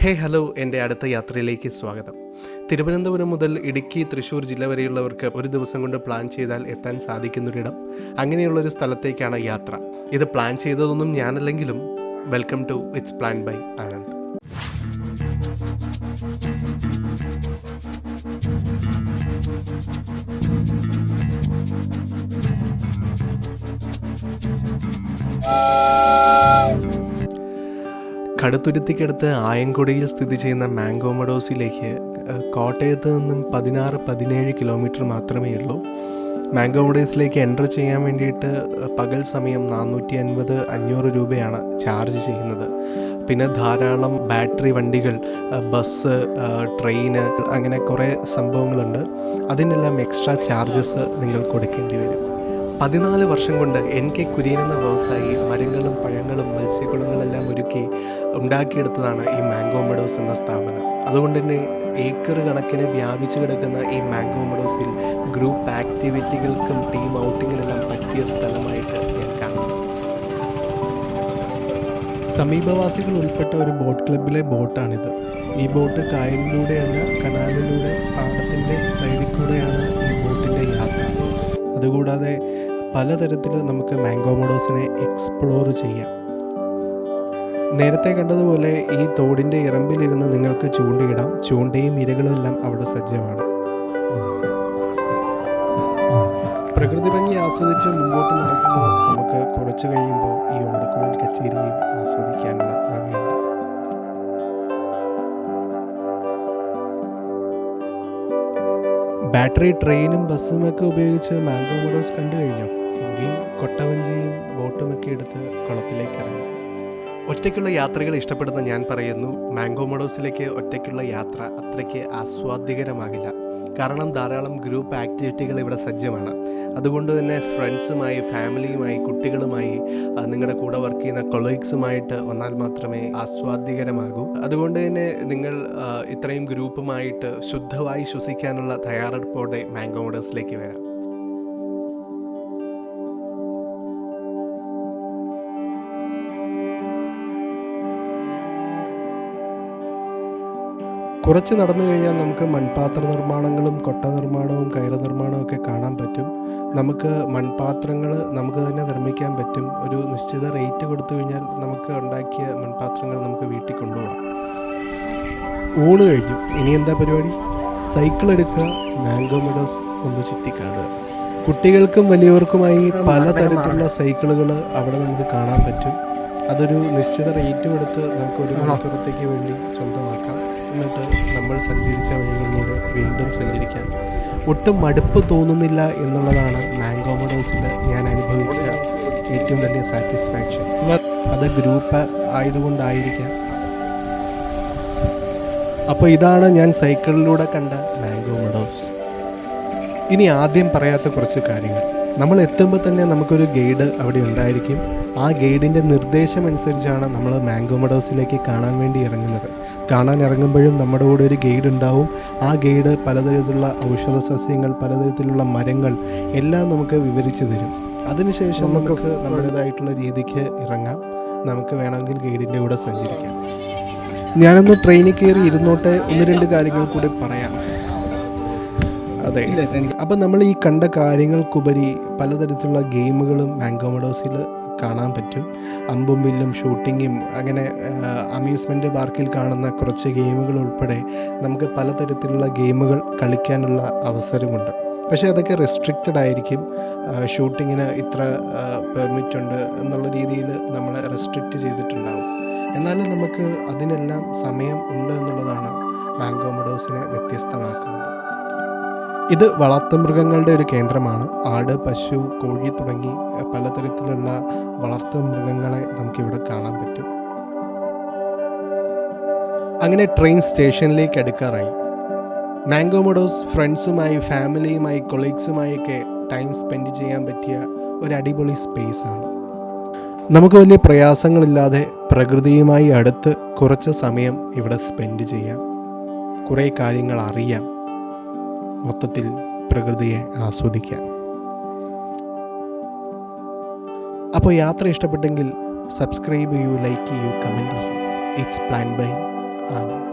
ഹേ hello എന്റെ അടുത്ത യാത്രയിലേക്ക് സ്വാഗതം. തിരുവനന്തപുരം മുതൽ ഇടുക്കി തൃശ്ശൂർ ജില്ല വരെയുള്ളവർക്ക് ഒരു ദിവസം കൊണ്ട് പ്ലാൻ ചെയ്താൽ എത്താൻ സാധിക്കുന്നൊരിടം. അങ്ങനെയുള്ളൊരു സ്ഥലത്തേക്കാണ് യാത്ര. ഇത് പ്ലാൻ ചെയ്തതൊന്നും ഞാനല്ലെങ്കിലും welcome to it's plan by Anand. കടുത്തുരുത്തിക്കടുത്ത് ആയങ്കൊടിയിൽ സ്ഥിതി ചെയ്യുന്ന മാംഗോ മഡോസിലേക്ക് ഏഹ്, കോട്ടയത്ത് നിന്നും പതിനാറ് പതിനേഴ് കിലോമീറ്റർ മാത്രമേ ഉള്ളൂ. മാംഗോ മഡോസിലേക്ക് എന്റർ ചെയ്യാൻ വേണ്ടിയിട്ട് പകൽ സമയം നാനൂറ്റി അൻപത് അഞ്ഞൂറ് രൂപയാണ് ചാർജ് ചെയ്യുന്നത്. പിന്നെ ധാരാളം ബാറ്ററി വണ്ടികൾ ബസ് ട്രെയിന് അങ്ങനെ കുറേ സംഭവങ്ങളുണ്ട്. അതിനെല്ലാം എക്സ്ട്രാ ചാർജസ് നിങ്ങൾ കൊടുക്കേണ്ടി വരും. പതിനാല് വർഷം കൊണ്ട് എൻ കെ കുര്യൻ എന്ന വ്യവസായി മരങ്ങളും പഴങ്ങളും മത്സ്യക്കുളങ്ങളെല്ലാം ഒരുക്കി ഉണ്ടാക്കിയെടുത്തതാണ് ഈ മാംഗോ മെഡോസ് എന്ന സ്ഥാപനം. അതുകൊണ്ട് തന്നെ ഏക്കർ കണക്കിന് വ്യാപിച്ചു കിടക്കുന്ന ഈ മാംഗോ മെഡോസിൽ ഗ്രൂപ്പ് ആക്ടിവിറ്റികൾക്കും ടീം ഔട്ടിങ്ങിനെല്ലാം പറ്റിയ സ്ഥലമായിട്ട് ഞാൻ കാണുന്നു. സമീപവാസികൾ ഉൾപ്പെട്ട ഒരു ബോട്ട് ക്ലബിലെ ബോട്ടാണിത്. ഈ ബോട്ട് കായലിലൂടെയല്ല കനാലിലൂടെ പാടത്തിന്റെ സൈഡിൽ കൂടെയാണ് ഈ ബോട്ടിന്റെ യാത്ര. അതുകൂടാതെ പലതരത്തിൽ നമുക്ക് മാംഗോ മോഡോസിനെ എക്സ്പ്ലോർ ചെയ്യാം. നേരത്തെ കണ്ടതുപോലെ ഈ തോടിന്റെ ഇറമ്പിലിരുന്ന് നിങ്ങൾക്ക് ചൂണ്ടയിടാം. ചൂണ്ടയും ഇരകളും എല്ലാം അവിടെ സജ്ജമാണ്. പ്രകൃതി ഭംഗി ആസ്വദിച്ച് മുമ്പോട്ട് നടക്കുമ്പോൾ നമുക്ക് കുറച്ച് കഴിയുമ്പോൾ ഈ ഓടക്കുഴൽ കച്ചേരിയും ആസ്വദിക്കാനുള്ള വഴിയുണ്ട്. ബാറ്ററി ട്രെയിനും ബസ്സും ഒക്കെ ഉപയോഗിച്ച് മാംഗോ മോഡോസ് കണ്ടു കഴിഞ്ഞു? കുളത്തിലേക്ക് ഇറങ്ങി. ഒറ്റയ്ക്കുള്ള യാത്രകൾ ഇഷ്ടപ്പെടുന്ന ഞാൻ പറയുന്നു മാംഗോ മോഡോസിലേക്ക് ഒറ്റയ്ക്കുള്ള യാത്ര അത്രയ്ക്ക് ആസ്വാദ്യകരമാകില്ല. കാരണം ധാരാളം ഗ്രൂപ്പ് ആക്ടിവിറ്റികൾ ഇവിടെ സജ്ജമാണ്. അതുകൊണ്ട് തന്നെ ഫ്രണ്ട്സുമായി ഫാമിലിയുമായി കുട്ടികളുമായി നിങ്ങളുടെ കൂടെ വർക്ക് ചെയ്യുന്ന കൊളീഗ്സുമായിട്ട് വന്നാൽ മാത്രമേ ആസ്വാദ്യകരമാകൂ. അതുകൊണ്ട് തന്നെ നിങ്ങൾ ഇത്രയും ഗ്രൂപ്പുമായിട്ട് ശുദ്ധമായി ശ്വസിക്കാനുള്ള തയ്യാറെടുപ്പോടെ മാംഗോ മോഡേഴ്സിലേക്ക് വരാം. കുറച്ച് നടന്നു കഴിഞ്ഞാൽ നമുക്ക് മൺപാത്ര നിർമ്മാണങ്ങളും കൊട്ട നിർമ്മാണവും കയറ് നിർമ്മാണവും ഒക്കെ കാണാൻ പറ്റും. നമുക്ക് മൺപാത്രങ്ങൾ നമുക്ക് തന്നെ നിർമ്മിക്കാൻ പറ്റും. ഒരു നിശ്ചിത റേറ്റ് കൊടുത്തു കഴിഞ്ഞാൽ നമുക്ക് ഉണ്ടാക്കിയ മൺപാത്രങ്ങൾ നമുക്ക് വീട്ടിൽ കൊണ്ടുപോകാം. ഊണ് കഴിഞ്ഞു. ഇനി എന്താ പരിപാടി? സൈക്കിൾ എടുക്കുക. മാംഗോ മെഡോസ് ഒന്ന് ചുറ്റി കുട്ടികൾക്കും വലിയവർക്കുമായി പലതരത്തിലുള്ള സൈക്കിളുകൾ അവിടെ നമുക്ക് കാണാൻ പറ്റും. അതൊരു നിശ്ചിത റേറ്റ് കൊടുത്ത് നമുക്ക് ഒരു മണിക്കൂറത്തേക്ക് വേണ്ടി സ്വന്തമാക്കാം. എന്നിട്ട് നമ്മൾ സഞ്ചരിച്ച വഴികളിലൂടെ വീണ്ടും സഞ്ചരിക്കാം. ഒട്ടും മടുപ്പ് തോന്നുന്നില്ല എന്നുള്ളതാണ് മാംഗോ മോഡൽസിൽ ഞാൻ അനുഭവിച്ച ഏറ്റവും വലിയ സാറ്റിസ്ഫാക്ഷൻ അത് ഗ്രൂപ്പ് ആയതുകൊണ്ടായിരിക്കാം. അപ്പോൾ ഇതാണ് ഞാൻ സൈക്കിളിലൂടെ കണ്ട മാംഗോ മെഡോസ് ഇനി ആദ്യം പറയാത്ത കുറച്ച് കാര്യങ്ങൾ. നമ്മൾ എത്തുമ്പോൾ തന്നെ നമുക്കൊരു ഗൈഡ് അവിടെ ഉണ്ടായിരിക്കും. ആ ഗൈഡിന്റെ നിർദ്ദേശം അനുസരിച്ചാണ് നമ്മൾ മാംഗോ മഡോസിലേക്ക് കാണാൻ വേണ്ടി ഇറങ്ങുന്നത്. കാണാൻ ഇറങ്ങുമ്പോഴും നമ്മുടെ കൂടെ ഒരു ഗൈഡ് ഉണ്ടാവും. ആ ഗൈഡ് പലതരത്തിലുള്ള ഔഷധ സസ്യങ്ങൾ പലതരത്തിലുള്ള മരങ്ങൾ എല്ലാം നമുക്ക് വിവരിച്ചു തരും. അതിനുശേഷം നമുക്ക് നമ്മുടേതായിട്ടുള്ള രീതിക്ക് ഇറങ്ങാം. നമുക്ക് വേണമെങ്കിൽ ഗൈഡിന്റെ കൂടെ സഞ്ചരിക്കാം. ഞാനൊന്ന് ട്രെയിനിൽ കയറി ഇരുന്നോട്ടെ ഒന്ന് രണ്ട് കാര്യങ്ങൾ കൂടി പറയാം. അതെ. അപ്പം നമ്മൾ ഈ കണ്ട കാര്യങ്ങൾക്കുപരി പലതരത്തിലുള്ള ഗെയിമുകളും മാംഗോ മഡോസിൽ കാണാൻ പറ്റും. അമ്പും വില്ലും ഷൂട്ടിങ്ങും അങ്ങനെ അമ്യൂസ്മെന്റ് പാർക്കിൽ കാണുന്ന കുറച്ച് ഗെയിമുകൾ ഉൾപ്പെടെ നമുക്ക് പലതരത്തിലുള്ള ഗെയിമുകൾ കളിക്കാനുള്ള അവസരമുണ്ട്. പക്ഷേ അതൊക്കെ റെസ്ട്രിക്റ്റഡ് ആയിരിക്കും. ഷൂട്ടിങ്ങിന് ഇത്ര പെർമിറ്റ് ഉണ്ട് എന്നുള്ള രീതിയിൽ നമ്മൾ റെസ്ട്രിക്റ്റ് ചെയ്തിട്ടുണ്ടാവും. എന്നാലും നമുക്ക് അതിനെല്ലാം സമയം ഉണ്ട് എന്നുള്ളതാണ് മാംഗോ മഡോസിനെ വ്യത്യസ്തമാക്കുന്നത്. ഇത് വളർത്തുമൃഗങ്ങളുടെ ഒരു കേന്ദ്രമാണ്. ആട് പശു കോഴി തുടങ്ങി പലതരത്തിലുള്ള പലതരത്തിലുള്ള വളർത്തുമൃഗങ്ങളെ നമുക്കിവിടെ കാണാൻ പറ്റും. അങ്ങനെ ട്രെയിൻ സ്റ്റേഷനിലേക്ക് അടുക്കാറായി. മാംഗോ മൊഡോസ് ഫ്രണ്ട്സുമായി ഫാമിലിയുമായി കൊളീഗ്സുമായൊക്കെ ടൈം സ്പെൻഡ് ചെയ്യാൻ പറ്റിയ ഒരു അടിപൊളി സ്പേസ് ആണ് നമുക്ക് വലിയ പ്രയാസങ്ങളില്ലാതെ പ്രകൃതിയുമായി അടുത്ത് കുറച്ച് സമയം ഇവിടെ സ്പെൻഡ് ചെയ്യാം. കുറേ കാര്യങ്ങൾ അറിയാം. മൊത്തത്തിൽ പ്രകൃതിയെ ആസ്വദിക്കാം അപ്പോൾ യാത്ര ഇഷ്ടപ്പെട്ടെങ്കിൽ സബ്സ്ക്രൈബ് ചെയ്യൂ ലൈക്ക് ചെയ്യൂ കമന്റ് ചെയ്യൂ. ഇറ്റ്സ് പ്ലാൻ ബൈ ആണ്.